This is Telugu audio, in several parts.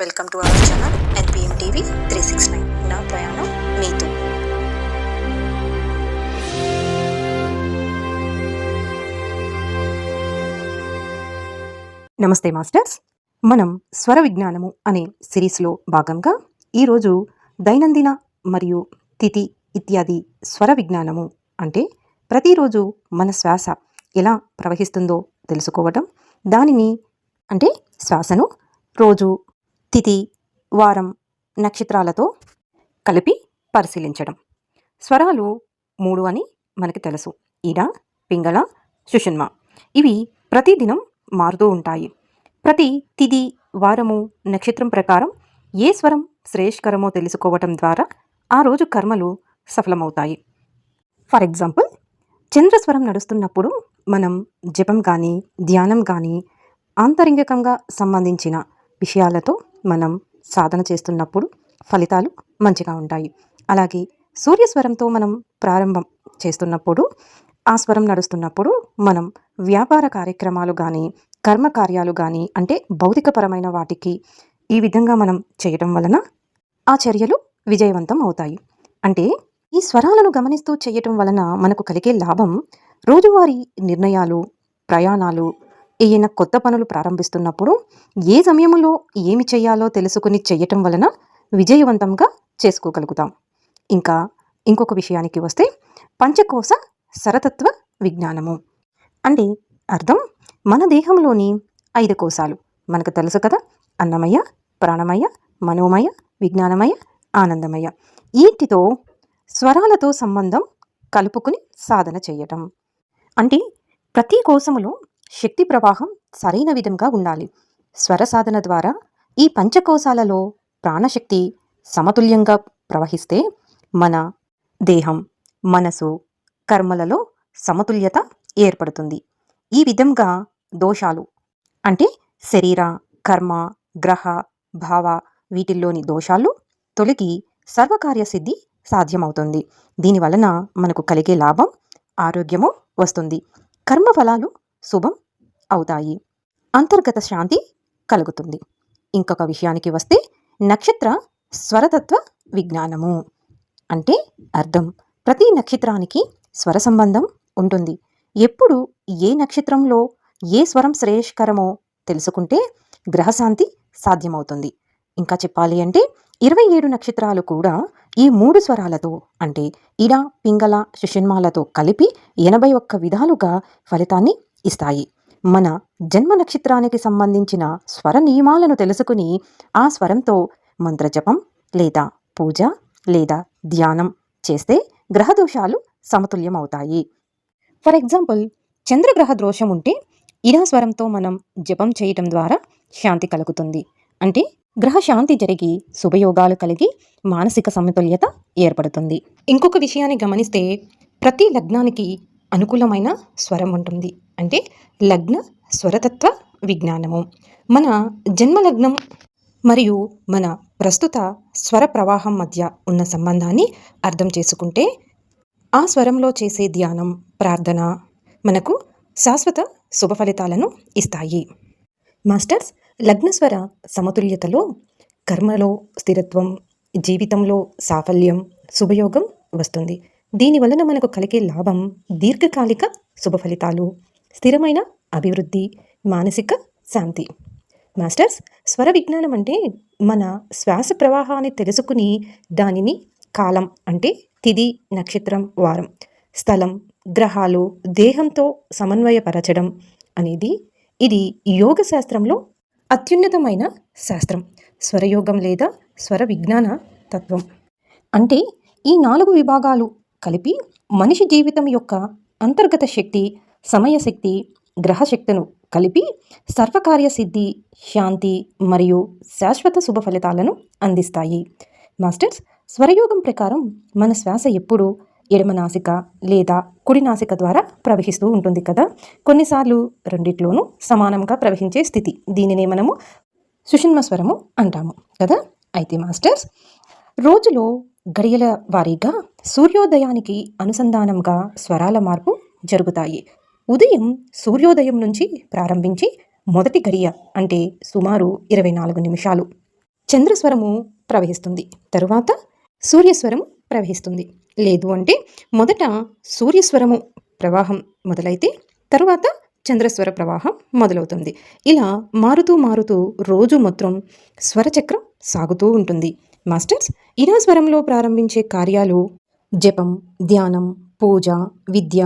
Welcome to our channel NPM TV three six nine. నా ప్రయాణం మీతో. నమస్తే మాస్టర్స్. మనం స్వర విజ్ఞానము అనే సిరీస్లో భాగంగా ఈరోజు దైనందిన మరియు తిథి ఇత్యాది స్వర విజ్ఞానము అంటే ప్రతిరోజు మన శ్వాస ఎలా ప్రవహిస్తుందో తెలుసుకోవటం. దానిని అంటే శ్వాసను రోజు తిథి వారం నక్షత్రాలతో కలిపి పరిశీలించడం. స్వరాలు మూడు అని మనకి తెలుసు. ఈడ పింగళ సుషున్మ ఇవి ప్రతిదినం మారుతూ ఉంటాయి. ప్రతి తిథి వారము నక్షత్రం ప్రకారం ఏ స్వరం శ్రేయస్కరమో తెలుసుకోవటం ద్వారా ఆ రోజు కర్మలు సఫలమవుతాయి. ఫర్ ఎగ్జాంపుల్ చంద్రస్వరం నడుస్తున్నప్పుడు మనం జపం కానీ ధ్యానం కానీ ఆంతరింగికంగా సంబంధించిన విషయాలతో మనం సాధన చేస్తున్నప్పుడు ఫలితాలు మంచిగా ఉంటాయి. అలాగే సూర్యస్వరంతో మనం ప్రారంభం చేస్తున్నప్పుడు ఆ స్వరం నడుస్తున్నప్పుడు మనం వ్యాపార కార్యక్రమాలు కానీ కర్మకార్యాలు కానీ అంటే భౌతికపరమైన వాటికి ఈ విధంగా మనం చేయటం వలన ఆ చర్యలు విజయవంతం అవుతాయి. అంటే ఈ స్వరాలను గమనిస్తూ చేయటం వలన మనకు కలిగే లాభం రోజువారీ నిర్ణయాలు ప్రయాణాలు ఈయన కొత్త పనులు ప్రారంభిస్తున్నప్పుడు ఏ సమయంలో ఏమి చేయాలో తెలుసుకుని చేయటం వలన విజయవంతంగా చేసుకోగలుగుతాం. ఇంకా ఇంకొక విషయానికి వస్తే పంచకోశ సరతత్వ విజ్ఞానము. అంటే అర్థం మన దేహంలోని ఐదు కోశాలు. మనకు తెలుసు కదా అన్నమయ ప్రాణమయ మనోమయ విజ్ఞానమయ ఆనందమయ వీటితో స్వరాలతో సంబంధం కలుపుకుని సాధన చేయటం. అంటే ప్రతి కోశములో శక్తి ప్రవాహం సరైన విధంగా ఉండాలి. స్వర సాధన ద్వారా ఈ పంచకోశాలలో ప్రాణశక్తి సమతుల్యంగా ప్రవహిస్తే మన దేహం మనసు కర్మలలో సమతుల్యత ఏర్పడుతుంది. ఈ విధంగా దోషాలు అంటే శరీర కర్మ గ్రహ భావ వీటిల్లోని దోషాలు తొలగి సర్వకార్య సిద్ధి సాధ్యమవుతుంది. దీని వలన మనకు కలిగే లాభం ఆరోగ్యము వస్తుంది. కర్మ ఫలాలు శుభం అవుతాయి. అంతర్గత శాంతి కలుగుతుంది. ఇంకొక విషయానికి వస్తే నక్షత్ర స్వరతత్వ విజ్ఞానము. అంటే అర్థం. ప్రతి నక్షత్రానికి స్వర సంబంధం ఉంటుంది. ఎప్పుడు ఏ నక్షత్రంలో ఏ స్వరం శ్రేయస్కరమో తెలుసుకుంటే గ్రహశాంతి సాధ్యమవుతుంది. ఇంకా చెప్పాలి అంటే ఇరవై ఏడు నక్షత్రాలు కూడా ఈ మూడు స్వరాలతో అంటే ఇడ పింగళ సుషిన్మాలతో కలిపి ఎనభై ఒక్క విధాలుగా ఫలితాన్ని ఇస్తాయి. మన జన్మ నక్షత్రానికి సంబంధించిన స్వర నియమాలను తెలుసుకుని ఆ స్వరంతో మంత్రజపం లేదా పూజ లేదా ధ్యానం చేస్తే గ్రహదోషాలు సమతుల్యమవుతాయి. ఫర్ ఎగ్జాంపుల్ చంద్రగ్రహ దోషం ఉంటే ఇరా స్వరంతో మనం జపం చేయటం ద్వారా శాంతి కలుగుతుంది. అంటే గ్రహ శాంతి జరిగి శుభయోగాలు కలిగి మానసిక సమతుల్యత ఏర్పడుతుంది. ఇంకొక విషయాన్ని గమనిస్తే ప్రతి లగ్నానికి అనుకూలమైన స్వరం ఉంటుంది. అంటే లగ్న స్వరతత్వ విజ్ఞానము. మన జన్మ లగ్నం మరియు మన ప్రస్తుత స్వర ప్రవాహం మధ్య ఉన్న సంబంధాన్ని అర్థం చేసుకుంటే ఆ స్వరంలో చేసే ధ్యానం ప్రార్థన మనకు శాశ్వత శుభ ఫలితాలను ఇస్తాయి. మాస్టర్స్ లగ్నస్వర సమతుల్యతలో కర్మలో స్థిరత్వం జీవితంలో సాఫల్యం శుభయోగం వస్తుంది. దీని వలన మనకు కలిగే లాభం దీర్ఘకాలిక శుభ ఫలితాలు. స్థిరమైన అభివృద్ధి మానసిక శాంతి. మాస్టర్స్ స్వర విజ్ఞానం అంటే మన శ్వాస ప్రవాహాన్ని తెలుసుకుని దానిని కాలం అంటే తిది నక్షత్రం వారం స్థలం గ్రహాలు దేహంతో సమన్వయపరచడం అనేది ఇది యోగ శాస్త్రంలో అత్యున్నతమైన శాస్త్రం. స్వరయోగం లేదా స్వర విజ్ఞాన తత్వం. అంటే ఈ నాలుగు విభాగాలు కలిపి మనిషి జీవితం యొక్క అంతర్గత శక్తి సమయశక్తి గ్రహశక్తును కలిపి సర్వకార్య సిద్ధి శాంతి మరియు శాశ్వత శుభ ఫలితాలను అందిస్తాయి. మాస్టర్స్ స్వరయోగం ప్రకారం మన శ్వాస ఎప్పుడూ ఎడమ నాసిక లేదా కుడి నాసిక ద్వారా ప్రవహిస్తూ ఉంటుంది కదా? కొన్నిసార్లు రెండిట్లోనూ సమానంగా ప్రవహించే స్థితి. దీనినే మనము సుషుమ్న స్వరము అంటాము కదా? అయితే మాస్టర్స్ రోజులో గడియల వారీగా సూర్యోదయానికి అనుసంధానంగా స్వరాల మార్పు జరుగుతాయి. ఉదయం సూర్యోదయం నుంచి ప్రారంభించి మొదటి గడియ అంటే సుమారు ఇరవై నాలుగు నిమిషాలు. చంద్రస్వరము ప్రవహిస్తుంది. తరువాత సూర్యస్వరము ప్రవహిస్తుంది. లేదు అంటే మొదట సూర్యస్వరము ప్రవాహం మొదలైతే తరువాత చంద్రస్వర ప్రవాహం మొదలవుతుంది. ఇలా మారుతూ మారుతూ రోజు మొత్తం స్వరచక్రం సాగుతూ ఉంటుంది. మాస్టర్స్ ఇరా స్వరంలో ప్రారంభించే కార్యాలు జపం ధ్యానం పూజ విద్య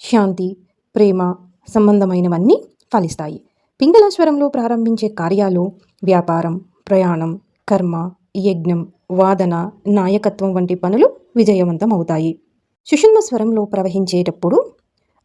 శాంతి ప్రేమ సంబంధమైనవన్నీ ఫలిస్తాయి. పింగళేశ్వరంలో ప్రారంభించే కార్యాలు వ్యాపారం ప్రయాణం కర్మ యజ్ఞం వాదన నాయకత్వం వంటి పనులు విజయవంతం అవుతాయి సుషుమ్న స్వరంలో ప్రవహించేటప్పుడు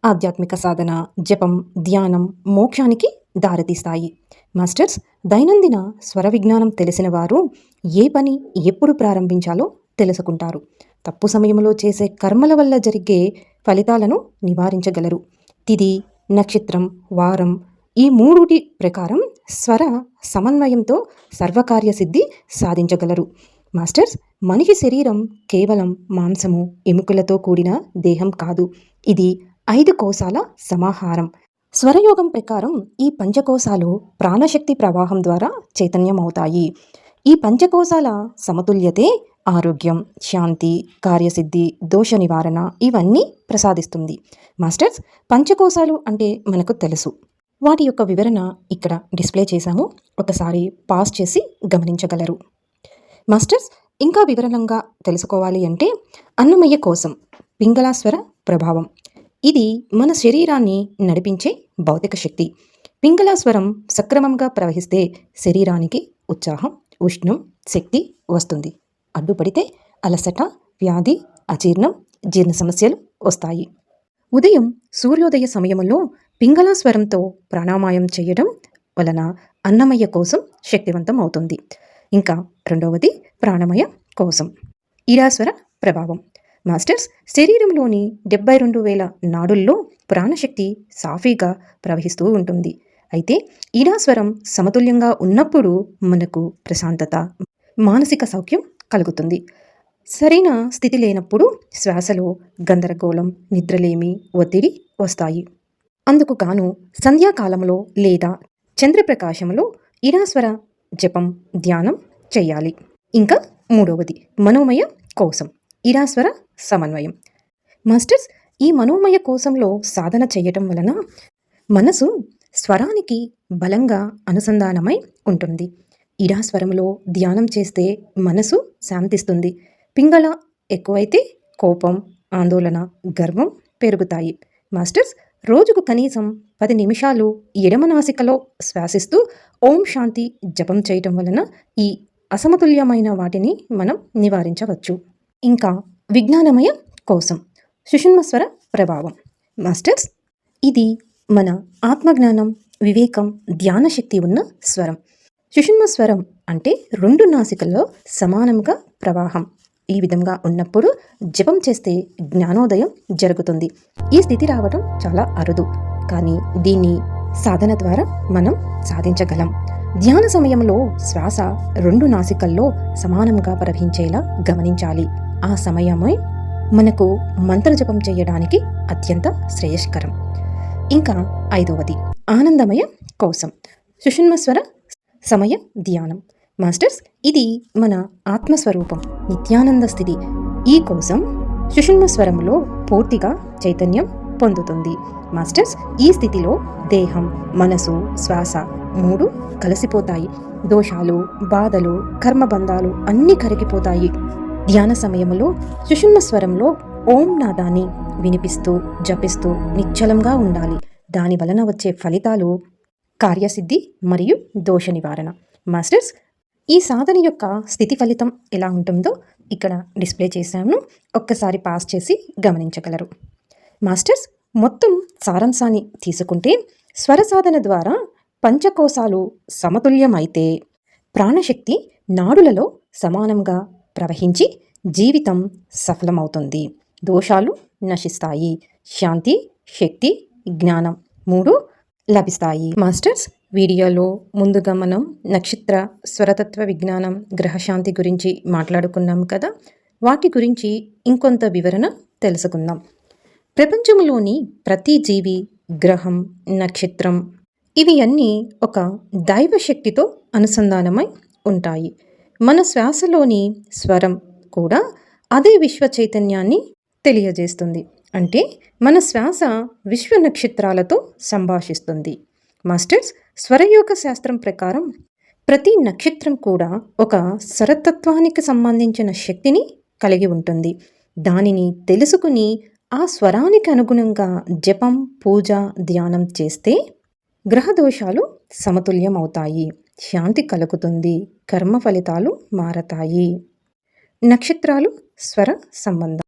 ఆధ్యాత్మిక సాధన జపం ధ్యానం మోక్షానికి దారితీస్తాయి. మాస్టర్స్ దైనందిన స్వర విజ్ఞానం తెలిసిన వారు ఏ పని ఎప్పుడు ప్రారంభించాలో తెలుసుకుంటారు. తప్పు సమయంలో చేసే కర్మల వల్ల జరిగే ఫలితాలను నివారించగలరు. తిది నక్షత్రం వారం ఈ మూడుటి ప్రకారం స్వర సమన్వయంతో సర్వకార్య సిద్ధి సాధించగలరు. మాస్టర్స్ మనిషి శరీరం కేవలం మాంసము ఎముకలతో కూడిన దేహం కాదు. ఇది ఐదు కోశాల సమాహారం. స్వరయోగం ప్రకారం ఈ పంచకోశాలు ప్రాణశక్తి ప్రవాహం ద్వారా చైతన్యమవుతాయి. ఈ పంచకోశాల సమతుల్యతే ఆరోగ్యం శాంతి కార్యసిద్ధి దోష నివారణ ఇవన్నీ ప్రసాదిస్తుంది. మాస్టర్స్ పంచకోశాలు అంటే మనకు తెలుసు. వాటి యొక్క వివరణ ఇక్కడ డిస్ప్లే చేశాము. ఒకసారి పాస్ చేసి గమనించగలరు. మాస్టర్స్ ఇంకా వివరణంగా తెలుసుకోవాలి అంటే అన్నమయ్య కోసం పింగళాస్వర ప్రభావం. ఇది మన శరీరాన్ని నడిపించే భౌతిక శక్తి. పింగళాస్వరం సక్రమంగా ప్రవహిస్తే శరీరానికి ఉత్సాహం ఉష్ణం శక్తి వస్తుంది. అడ్డుపడితే అలసట వ్యాధి అజీర్ణం జీర్ణ సమస్యలు వస్తాయి. ఉదయం సూర్యోదయ సమయంలో పింగళాస్వరంతో ప్రాణామాయం చేయడం వలన అన్నమయ్య కోసం శక్తివంతం అవుతుంది ఇంకా రెండవది ప్రాణమయ కోసం. ఇరాస్వర ప్రభావం. మాస్టర్స్ శరీరంలోని డెబ్బై రెండు వేల నాడుల్లో ప్రాణశక్తి సాఫీగా ప్రవహిస్తూ ఉంటుంది. అయితే ఈడాస్వరం సమతుల్యంగా ఉన్నప్పుడు మనకు ప్రశాంతత మానసిక సౌఖ్యం కలుగుతుంది. సరైన స్థితి లేనప్పుడు శ్వాసలో గందరగోళం నిద్రలేమి ఒత్తిడి వస్తాయి. అందుకు గాను సంధ్యాకాలంలో లేదా చంద్రప్రకాశంలో ఇరాస్వర జపం ధ్యానం చేయాలి. ఇంకా మూడవది మనోమయ కోశం ఇరాస్వర సమన్వయం. మాస్టర్స్ ఈ మనోమయ కోశంలో సాధన చేయటం వలన మనసు స్వరానికి బలంగా అనుసంధానమై ఉంటుంది. ఇరాస్వరంలో ధ్యానం చేస్తే మనసు శాంతిస్తుంది. పింగళ ఎక్కువైతే కోపం ఆందోళన గర్వం పెరుగుతాయి. మాస్టర్స్ రోజుకు కనీసం పది నిమిషాలు ఎడమనాసికలో శ్వాసిస్తూ ఓం శాంతి జపం చేయటం వలన ఈ అసమతుల్యమైన వాటిని మనం నివారించవచ్చు. ఇంకా విజ్ఞానమయ కోసం సుషున్మస్వర ప్రభావం. మాస్టర్స్ ఇది మన ఆత్మజ్ఞానం వివేకం ధ్యాన శక్తి ఉన్న స్వరం. సుషుమ్న స్వరం అంటే రెండు నాసికల్లో సమానంగా ప్రవాహం. ఈ విధంగా ఉన్నప్పుడు జపం చేస్తే జ్ఞానోదయం జరుగుతుంది. ఈ స్థితి రావడం చాలా అరుదు. కానీ దీన్ని సాధన ద్వారా మనం సాధించగలం. ధ్యాన సమయంలో శ్వాస రెండు నాసికల్లో సమానంగా ప్రవహించేలా గమనించాలి. ఆ సమయమే మనకు మంత్రజపం చేయడానికి అత్యంత శ్రేయస్కరం. ఇంకా ఐదవది ఆనందమయ కోసం. సుషుమ్నస్వర సమయం ధ్యానం. మాస్టర్స్ ఇది మన ఆత్మస్వరూపం నిత్యానంద స్థితి. ఈ కోసం సుషుమ్న స్వరంలో పూర్తిగా చైతన్యం పొందుతుంది. మాస్టర్స్ ఈ స్థితిలో దేహం మనసు శ్వాస మూడు కలిసిపోతాయి. దోషాలు బాధలు కర్మబంధాలు అన్నీ కరిగిపోతాయి. ధ్యాన సమయంలో సుషుమ్న స్వరంలో ఓం నాదాన్ని వినిపిస్తూ జపిస్తూ నిశ్చలంగా ఉండాలి. దాని వలన వచ్చే ఫలితాలు కార్యసిద్ధి మరియు దోష నివారణ. మాస్టర్స్ ఈ సాధన యొక్క స్థితి ఫలితం ఎలా ఉంటుందో ఇక్కడ డిస్ప్లే చేశాను. ఒక్కసారి పాస్ చేసి గమనించగలరు. మాస్టర్స్ మొత్తం సారాంశాన్ని తీసుకుంటే స్వర సాధన ద్వారా పంచకోశాలు సమతుల్యమైతే ప్రాణశక్తి నాడులలో సమానంగా ప్రవహించి జీవితం సఫలమవుతుంది. దోషాలు నశిస్తాయి. శాంతి శక్తి జ్ఞానం మూడు లభిస్తాయి. మాస్టర్స్ వీడియోలో ముందుగా మనం నక్షత్ర స్వరతత్వ విజ్ఞానం గ్రహశాంతి గురించి మాట్లాడుకున్నాం కదా? వాటి గురించి ఇంకొంత వివరణ తెలుసుకుందాం. ప్రపంచంలోని ప్రతి జీవి గ్రహం నక్షత్రం ఇవి అన్నీ ఒక దైవ శక్తితో అనుసంధానమై ఉంటాయి. మన శ్వాసలోని స్వరం కూడా అదే విశ్వ చైతన్యాన్ని తెలియజేస్తుంది. అంటే మన శ్వాస విశ్వ నక్షత్రాలతో సంభాషిస్తుంది. మాస్టర్స్ స్వరయోగ శాస్త్రం ప్రకారం ప్రతి నక్షత్రం కూడా ఒక స్వరతత్వానికి సంబంధించిన శక్తిని కలిగి ఉంటుంది. దానిని తెలుసుకుని ఆ స్వరానికి అనుగుణంగా జపం పూజ ధ్యానం చేస్తే గ్రహ దోషాలు సమతుల్యం అవుతాయి శాంతి కలుగుతుంది. కర్మ ఫలితాలు మారతాయి. నక్షత్రాలు స్వర సంబంధం.